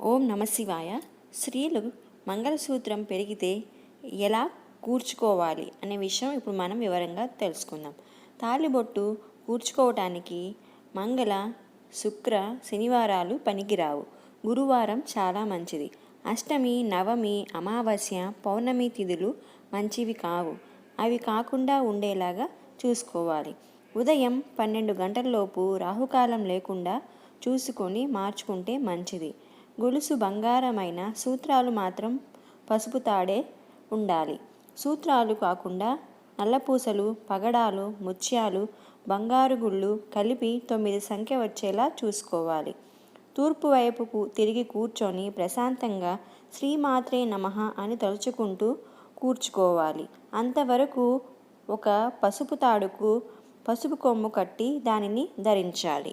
ఓం నమశివాయ స్త్రీలు మంగళసూత్రం పెరిగితే ఎలా కూర్చుకోవాలి అనే విషయం ఇప్పుడు మనం వివరంగా తెలుసుకుందాం. తాళిబొట్టు కూర్చుకోవటానికి మంగళ శుక్ర శనివారాలు పనికిరావు. గురువారం చాలా మంచిది. అష్టమి నవమి అమావాస్య పౌర్ణమి తిథులు మంచివి కావు. అవి కాకుండా ఉండేలాగా చూసుకోవాలి. ఉదయం పన్నెండు గంటలలోపు రాహుకాలం లేకుండా చూసుకొని మార్చుకుంటే మంచిది. గొలుసు బంగారమైన సూత్రాలు మాత్రం పసుపు తాడే ఉండాలి. సూత్రాలు కాకుండా నల్లపూసలు పగడాలు ముత్యాలు బంగారు గుళ్ళు కలిపి తొమ్మిది సంఖ్య వచ్చేలా చూసుకోవాలి. తూర్పు వైపుకు తిరిగి కూర్చొని ప్రశాంతంగా శ్రీమాత్రే నమః అని తలుచుకుంటూ కూర్చుకోవాలి. అంతవరకు ఒక పసుపు తాడుకు పసుపు కొమ్ము కట్టి దానిని ధరించాలి.